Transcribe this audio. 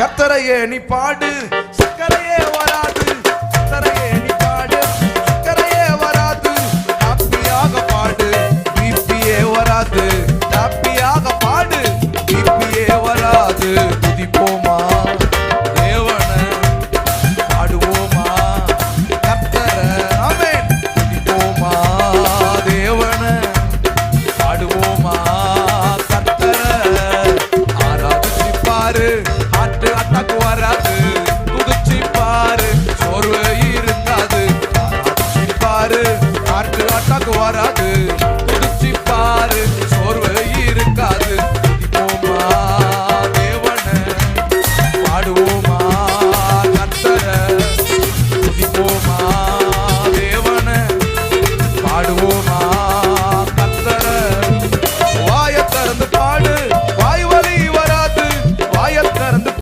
கத்தரையே நீ பாடு. உனக்கு வராது. குதிச்சு பாரு. சோர்வு இருக்காது. பாரு காற்று ஆட்டாக்கு வராது.